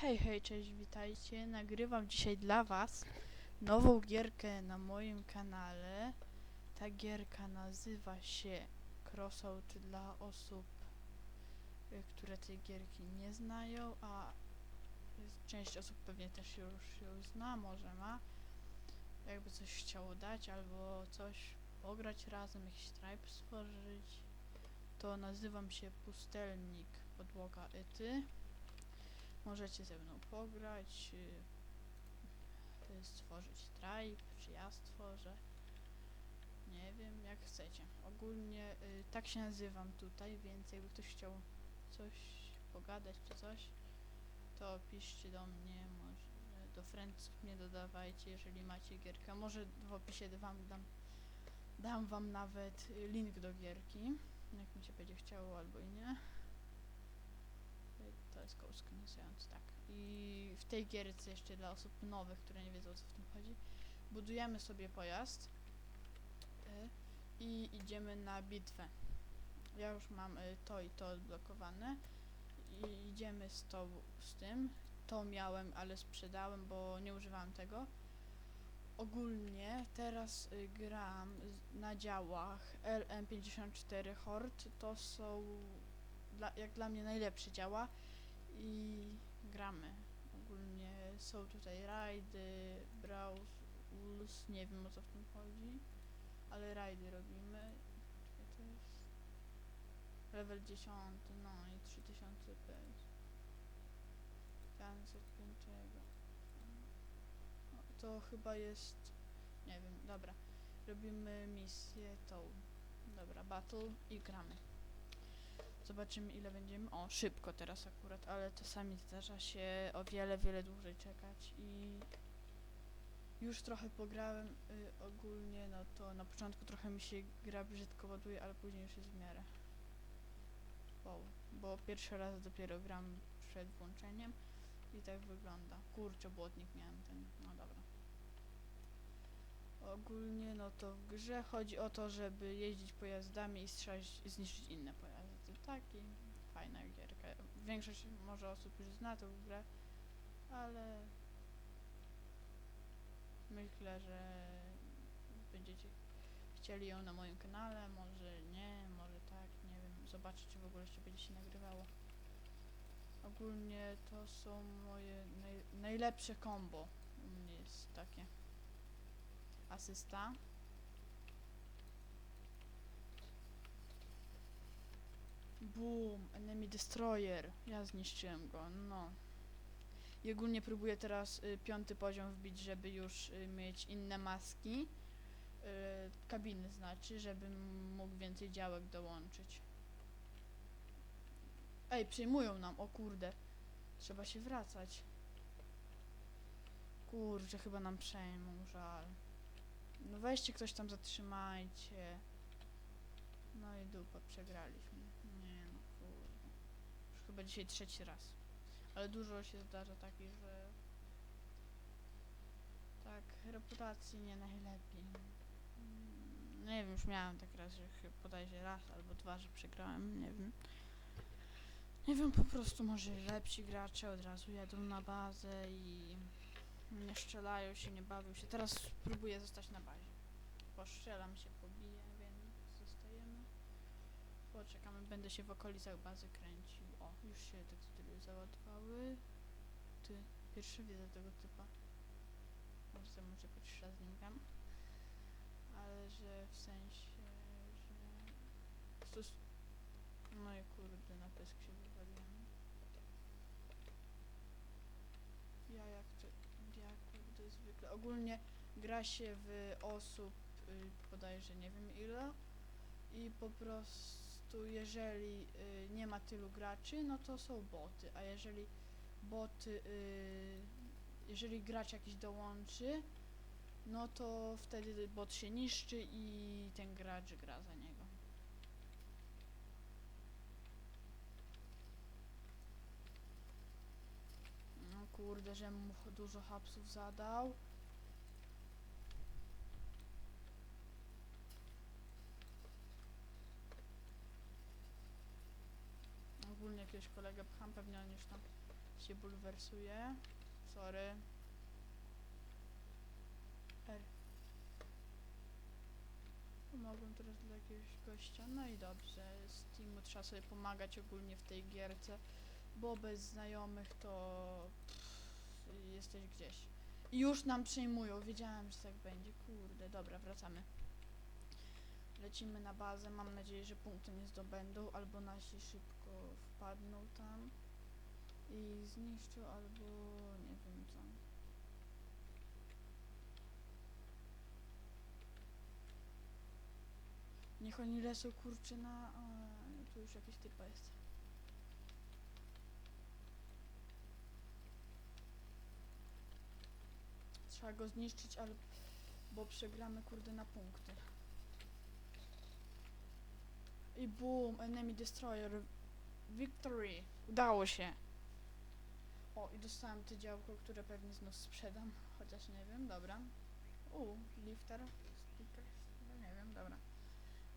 Hej, hej, cześć, witajcie. Nagrywam dzisiaj dla was nową gierkę na moim kanale. Ta gierka nazywa się Crossout dla osób, y, które tej gierki nie znają, a część osób pewnie też już ją zna, może ma. Jakby coś chciało dać albo coś pograć razem, jakiś tribe stworzyć, to nazywam się Pustelnik Podłoga Ety. Możecie ze mną pograć, y, y, stworzyć tribe, czy ja stworzę. Nie wiem, jak chcecie. Ogólnie y, tak się nazywam tutaj, więc jakby ktoś chciał coś pogadać czy coś, to piszcie do mnie, może do friendsów mnie dodawajcie, jeżeli macie gierkę. Może w opisie wam dam, dam wam nawet link do gierki, jak mi się będzie chciało albo i nie. Jest tak. I w tej gierce jeszcze dla osób nowych, które nie wiedzą o co w tym chodzi, budujemy sobie pojazd y, i idziemy na bitwę. Ja już mam y, to i to odblokowane i idziemy z, to, z tym. To miałem, ale sprzedałem, bo nie używałem tego. Ogólnie teraz y, gram na działach LM54 Horde. To są dla, jak dla mnie najlepsze działa i gramy. Ogólnie są tutaj rajdy, browse, ulls, nie wiem o co w tym chodzi, ale rajdy robimy. To jest level 10, no i 3000 PS. No, to chyba jest, nie wiem, dobra. Robimy misję tą. Dobra, battle i gramy. Zobaczymy ile będziemy. O, szybko teraz akurat, ale czasami zdarza się o wiele, wiele dłużej czekać i już trochę pograłem y, ogólnie, no to na początku trochę mi się gra brzydko ładuje, ale później już jest w miarę. Wow, bo pierwszy raz dopiero gram przed włączeniem i tak wygląda. Kurczę, błotnik miałem ten, no dobra. Ogólnie no to w grze chodzi o to, żeby jeździć pojazdami i strzelać, zniszczyć inne pojazdy. Taki fajna gierka. Większość może osób już zna tą grę, ale myślę, że będziecie chcieli ją na moim kanale, może nie, może tak, nie wiem. Zobaczę, czy w ogóle jeszcze będzie się nagrywało. Ogólnie to są moje naj, najlepsze combo. U mnie jest takie. Asysta. Boom, enemy destroyer. Ja zniszczyłem go, no. I ogólnie próbuję teraz y, piąty poziom wbić, żeby już y, mieć inne maski. Y, kabiny znaczy, żebym mógł więcej działek dołączyć. Ej, przejmują nam, o kurde. Trzeba się wracać. Kurczę, chyba nam przejmą, żal. No weźcie ktoś tam zatrzymajcie. No i dupa, przegraliśmy. Nie no, kurde. Już chyba dzisiaj trzeci raz. Ale dużo się zdarza takich, że... Tak, reputacji nie najlepiej. Mm, Nie wiem, już miałem tak raz, że bodajże raz albo dwa, że przegrałem, nie wiem. Nie wiem, po prostu może lepsi gracze od razu jadą na bazę i nie strzelają się, nie bawią się. Teraz spróbuję zostać na bazie. Postrzelam się, pobiję, więc zostajemy. Poczekamy, będę się w okolicach bazy kręcił. Już się tekstury załadowały. Ty, pierwszy widzę tego typa. Może może pierwszy raz nim. Ale że w sensie, że... No i kurde, na pysk się wywaliłem. Ja jak to... Ja kurde zwykle... Ogólnie gra się w osób y, bodajże nie wiem ile i po prostu jeżeli y, nie ma tylu graczy, no to są boty, a jeżeli boty, y, jeżeli gracz jakiś dołączy, no to wtedy bot się niszczy i ten gracz gra za niego. No kurde, że mu dużo hapsów zadał. Ogólnie jakiegoś kolegę pcham, pewnie on już tam się bulwersuje. Sorry. R. Pomogłem teraz dla jakiegoś gościa. No i dobrze. Z teamu trzeba sobie pomagać ogólnie w tej gierce, bo bez znajomych to pff, jesteś gdzieś. I już nam przyjmują. Wiedziałem, że tak będzie. Kurde, dobra, wracamy. Lecimy na bazę. Mam nadzieję, że punkty nie zdobędą, albo nasi szybko wpadną tam i zniszczą, albo nie wiem co. Niech oni lecą kurczę na... O, tu już jakiś typa jest. Trzeba go zniszczyć, ale... Bo przegramy kurde na punkty. I boom, enemy destroyer. Victory! Udało się! O, i dostałem te działko, które pewnie znów sprzedam, chociaż nie wiem, dobra. U, lifter, no nie wiem, dobra.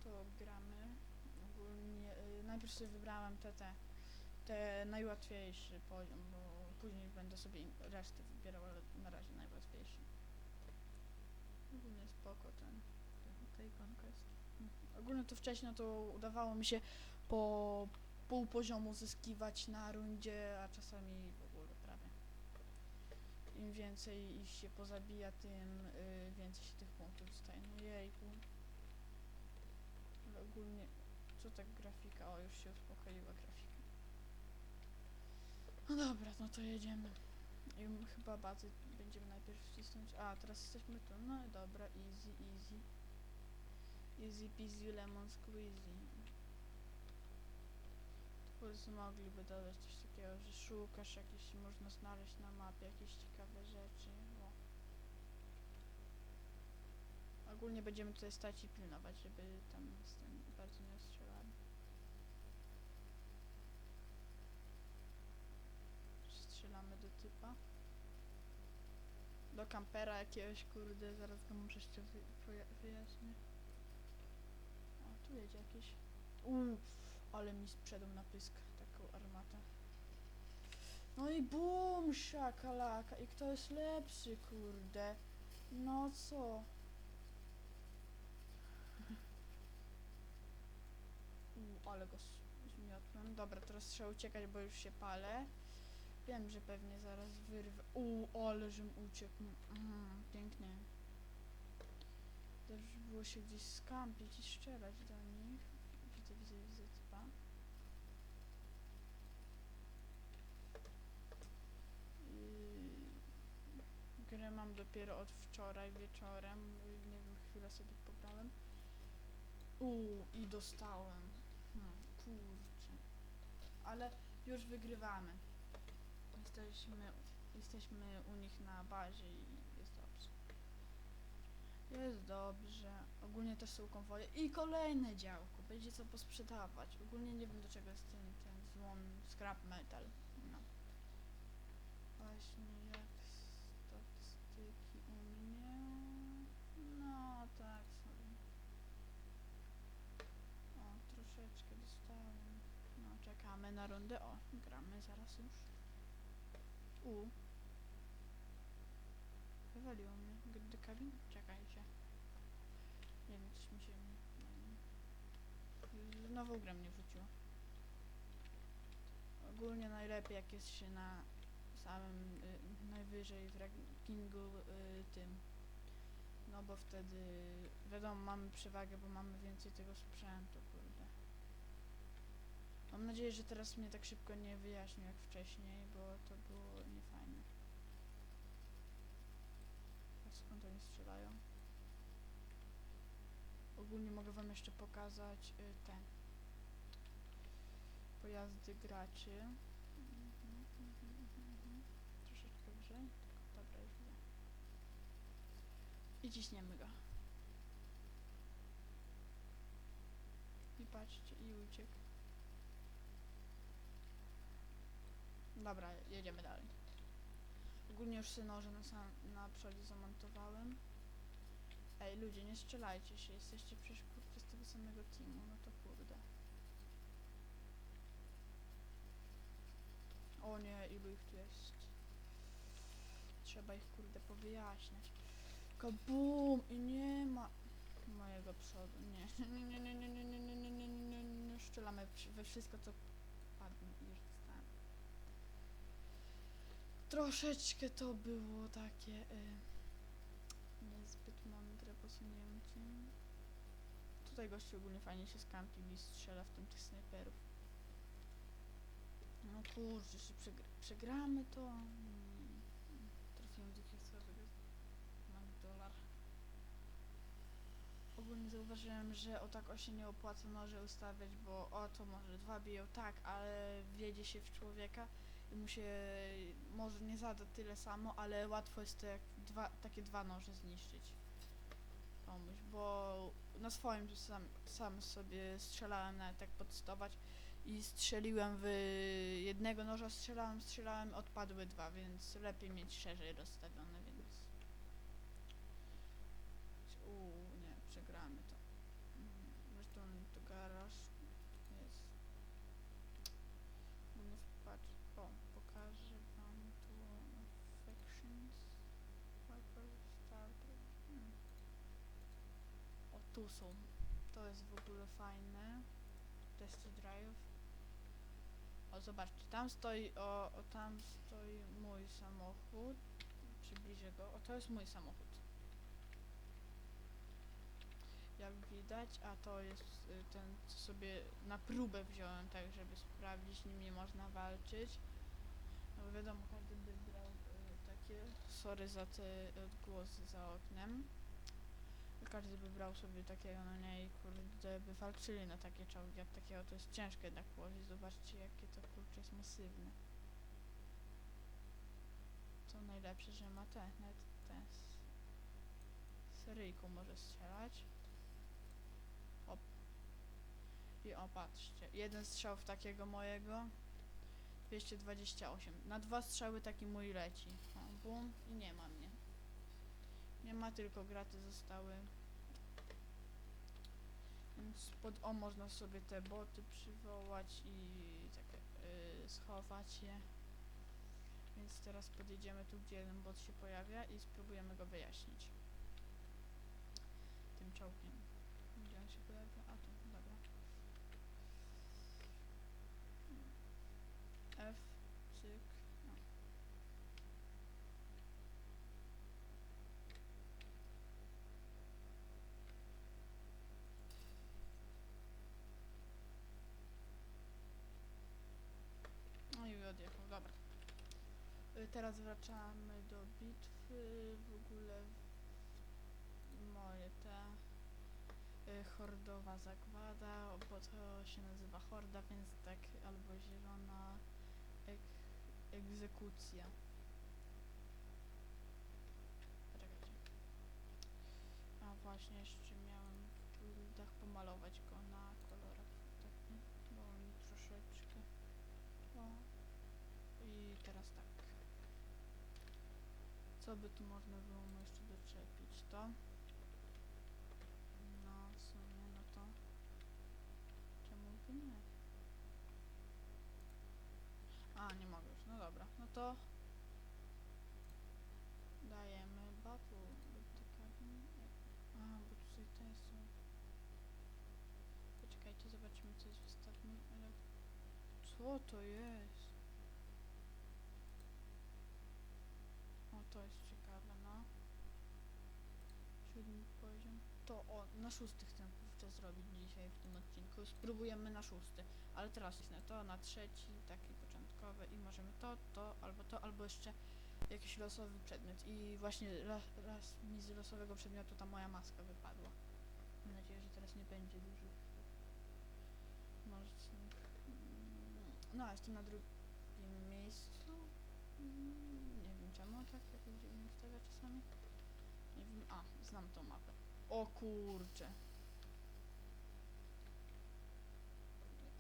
To gramy. Ogólnie, y, najpierw sobie wybrałem te, te, te najłatwiejszy poziom, bo później będę sobie resztę wybierał, ale na razie najłatwiejszy. Ogólnie spoko ten, ten tej conquest. Mhm. Ogólnie to wcześniej no to udawało mi się po pół poziomu zyskiwać na rundzie, a czasami w ogóle prawie. Im więcej ich się pozabija, tym y, więcej się tych punktów dostaje. No jejku. Ale ogólnie, co tak grafika? O, już się uspokoiła grafika. No dobra, no to jedziemy. I chyba bazy będziemy najpierw wcisnąć. A, teraz jesteśmy tu. No dobra, easy, easy. Easy peasy lemon squeezy. Prostu mogliby dodać coś takiego, że szukasz jakieś, można znaleźć na mapie jakieś ciekawe rzeczy. Ogólnie będziemy tutaj stać i pilnować, żeby tam z tym bardzo nie strzelali. Strzelamy do typa. Do kampera jakiegoś, kurde, zaraz go muszę jeszcze wy, poja- wyjaśnię. O, tu jedzie jakiś. Uuu, ale mi sprzedał na pysk taką armatę. No i bum, szakalaka. I kto jest lepszy, kurde? No co? Uuu, ale go zmiotłem. Dobra, teraz trzeba uciekać, bo już się palę. Wiem, że pewnie zaraz wyrwę. Uuu, ale żem uciekł. Mm, pięknie. By było się gdzieś skampić i strzelać do nich. Widzę, widzę, widzę typa. Grę mam dopiero od wczoraj wieczorem. Nie wiem, chwilę sobie pograłem. Uuu, i dostałem. Hmm, kurczę. Ale już wygrywamy. Jesteśmy, jesteśmy u nich na bazie i jest dobrze. Jest dobrze. Ogólnie też są konwoje. I kolejne działko. Będzie co posprzedawać. Ogólnie nie wiem do czego jest ten, ten złom scrap metal. No. Właśnie jak statystyki u mnie. No tak sobie. O, troszeczkę dostałem. Czekamy na rundę. O, gramy zaraz już. U. Wywaliło mnie. Gdy kabin? Czekajcie. Nie wiem, coś mi się... Nie, Znowu grę mnie wrzuciło. Ogólnie najlepiej jak jest się na samym y, najwyżej w rankingu y, tym. No bo wtedy wiadomo mamy przewagę, bo mamy więcej tego sprzętu. Mam nadzieję, że teraz mnie tak szybko nie wyjaśnił jak wcześniej, bo to było niefajne. A skąd oni strzelają? Ogólnie mogę wam jeszcze pokazać y, te pojazdy graczy. Troszeczkę wyżej. Dobra, już widzę. I ciśniemy go. I patrzcie, i uciekł. Dobra, jedziemy dalej. Ogólnie już sobie noże na, sam, na przodzie zamontowałem. Ej, ludzie, nie strzelajcie się, jesteście przecież kurde z tego samego teamu, no to kurde. O nie, ilu ich tu jest. Trzeba ich kurde powyjaśniać. Kabum! I nie ma mojego przodu. Nie, nie, nie, nie, nie, nie, nie, nie, nie, nie, nie, nie, nie. Strzelamy wszy- we wszystko, co padnie i już dostałem. Troszeczkę to było takie y, niezbyt mądre posunięcie. Tutaj gościu ogólnie fajnie się skampił i strzela w tym tych snajperów. No kurczę, jeszcze przegr przegramy to. Mm, Trafiłem do jakiegoś słabego. Mam dolar. Ogólnie zauważyłem, że o tak o się nie opłaca noże ustawiać, bo o to może dwa biją, tak, ale wiedzie się w człowieka mu się może nie zada tyle samo, ale łatwo jest jak dwa, takie dwa noże zniszczyć. Komuś, bo na swoim sam, sam sobie strzelałem nawet tak podstować i strzeliłem w jednego noża, strzelałem, strzelałem, odpadły dwa, więc lepiej mieć szerzej rozstawione, więc uuu, nie, przegramy to. Mhm, Zresztą to garaż jest Ogólnie patrz, o, pokażę wam tu Affections Viper Starter hmm. O, tu to jest w ogóle fajne. Testy drive. O, zobaczcie, tam stoi, o, o tam stoi mój samochód. Przybliżę go, o, to jest mój samochód. Jak widać, a to jest y, ten, co sobie na próbę wziąłem, tak żeby sprawdzić, nim nie można walczyć. No wiadomo, każdy by brał y, takie, sorry za te odgłosy za oknem. Każdy by brał sobie takiego, no nie, i kurde, by walczyli na takie czołgi, a takiego to jest ciężko jednak położyć. Zobaczcie, jakie to kurczę jest masywne. Co najlepsze, że ma te, nawet te z seryjką może strzelać. I o, patrzcie, jeden strzał w takiego mojego, 228. Na dwa strzały taki mój leci. Bum, i nie ma mnie. Nie ma, tylko graty zostały. Więc pod o można sobie te boty przywołać i tak y, schować je. Więc teraz podjedziemy tu, gdzie jeden bot się pojawia i spróbujemy go wyjaśnić. Tym czołgiem. Gdzie on się pojawia? A tu, dobra. F, cyk, no. No i odjechał, dobra. Y, Teraz wracamy do bitwy, w ogóle moje te y, hordowa zagłada, bo to się nazywa horda, więc tak albo zielona ek egzekucja. Poczekajcie. A właśnie jeszcze miałem w buildach pomalować go na kolorach taki, bo mi troszeczkę. O. I teraz tak. Co by tu można było mu jeszcze doczepić? To. No, w sumie, no to. Czemu by nie? A, nie mogę już, no dobra. No to. Dajemy batu. A, bo tutaj te są. Poczekajcie, zobaczymy co jest w ostatnim. Ale... Co to jest? O, to jest ciekawe, no. Siódmy poziom. To o, na szósty chcę kurczę zrobić dzisiaj w tym odcinku. Spróbujemy na szósty, ale teraz jest na to, na trzeci, taki początkowy i możemy to, to, albo to, albo jeszcze jakiś losowy przedmiot. I właśnie raz, raz mi z losowego przedmiotu ta moja maska wypadła. Mam nadzieję, że teraz nie będzie mocnych. Mm, No, jestem na drugim miejscu. Nie czemu tak jakoś dziwnie wstawia czasami. Nie wiem. A, znam tą mapę. O kurcze.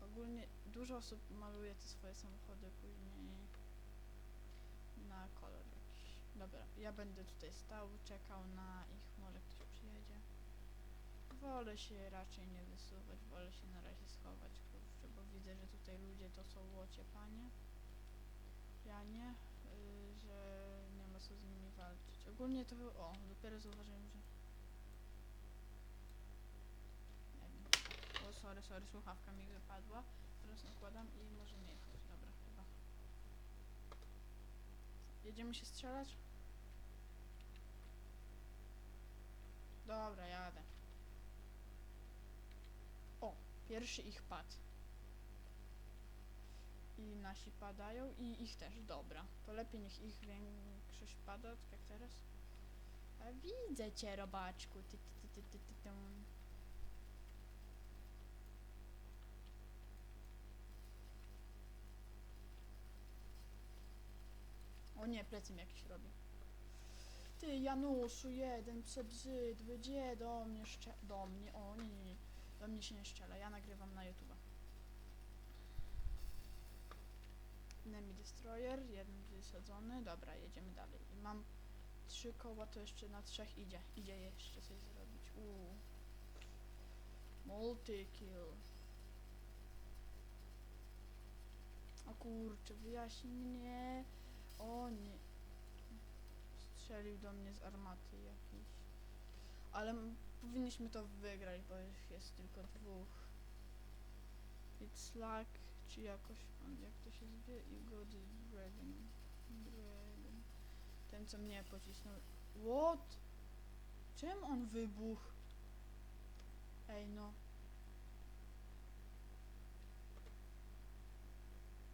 Ogólnie dużo osób maluje te swoje samochody później na kolor jakiś. Dobra, ja będę tutaj stał, czekał na ich, może ktoś przyjedzie. Wolę się raczej nie wysuwać, wolę się na razie schować, kurczę, bo widzę, że tutaj ludzie to są łocie panie. Ja nie, że nie ma co z nimi walczyć. Ogólnie to, o, dopiero zauważyłem, że... Nie wiem. O, sorry, sorry, słuchawka mi wypadła. Teraz nakładam i możemy jechać. Dobra, chyba. Jedziemy się strzelać? Dobra, jadę. O, pierwszy ich padł. I nasi padają i ich też, dobra. To lepiej niech ich większość pada, tak jak teraz. A widzę cię, robaczku. Ty, ty, ty, ty, ty, ty, ty. O nie, plecy mi jakiś robi. Ty, Januszu, jeden przebrzydły, gdzie do mnie szcze... Do mnie, o nie, nie, nie. Do mnie się nie szczela, ja nagrywam na YouTube. Enemy Destroyer, jeden wysadzony. Dobra, jedziemy dalej. I mam trzy koła, to jeszcze na trzech idzie. Idzie jeszcze coś zrobić. Uuu. Multi-kill. O kurczę, wyjaśnij mnie. O nie. Strzelił do mnie z armaty jakiś. Ale powinniśmy to wygrać, bo jest tylko dwóch. It's luck, czy jakoś, jak to się zwie? I is Dragon. Dragon. Ten, co mnie pocisnął. What? Czym on wybuchł? Ej, no.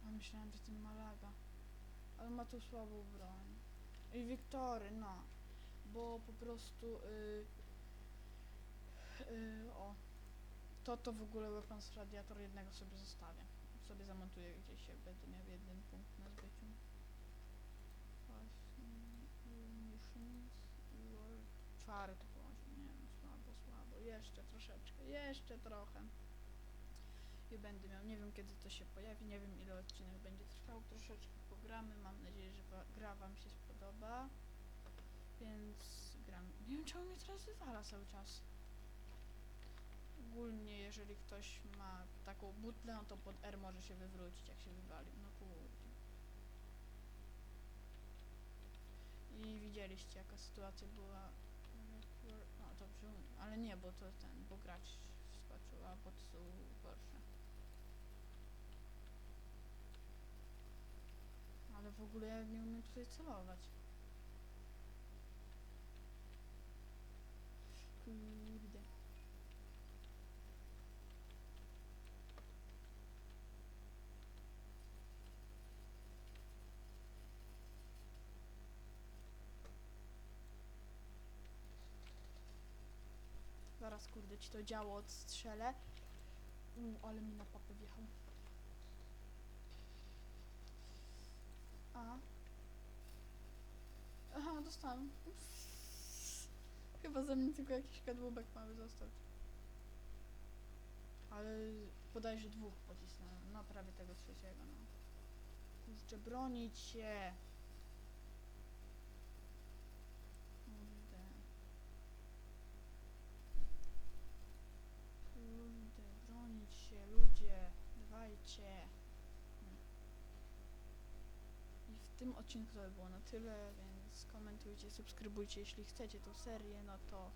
A myślałem, że ten ma laga. Ale ma tu słabą broń. I Wiktory, no. Bo po prostu, y, y, o. To to w ogóle weapons radiator jednego sobie zostawię. Sobie zamontuję gdzieś, jak będę miał jeden punkt na zbyciu. Missions, reward. Czwarty nie wiem, słabo, słabo. Jeszcze troszeczkę, jeszcze trochę. I będę miał, nie wiem kiedy to się pojawi, nie wiem ile odcinek będzie trwał, troszeczkę pogramy, mam nadzieję, że gra wam się spodoba. Więc gram. Nie wiem czemu mnie teraz wywala cały czas. Ogólnie jeżeli ktoś ma taką butlę, no to pod R może się wywrócić jak się wywali. No kurde. I widzieliście jaka sytuacja była. No dobrze, ale nie, bo to ten, bo gracz wskoczył, a popsuł gorsze. Ale w ogóle ja nie umiem tutaj celować. Kurde. Zaraz kurde ci to działo odstrzelę. U, ale mi na papę wjechał. A. Aha, dostałem. Chyba ze mnie tylko jakiś kadłubek mały został. Ale bodajże dwóch pocisnąłem. No prawie tego trzeciego, no. Kurczę, bronić się! Kurde. Kurde, bronić się, ludzie, dawajcie. I w tym odcinku to by było na tyle, więc komentujcie, subskrybujcie, jeśli chcecie tą serię, no to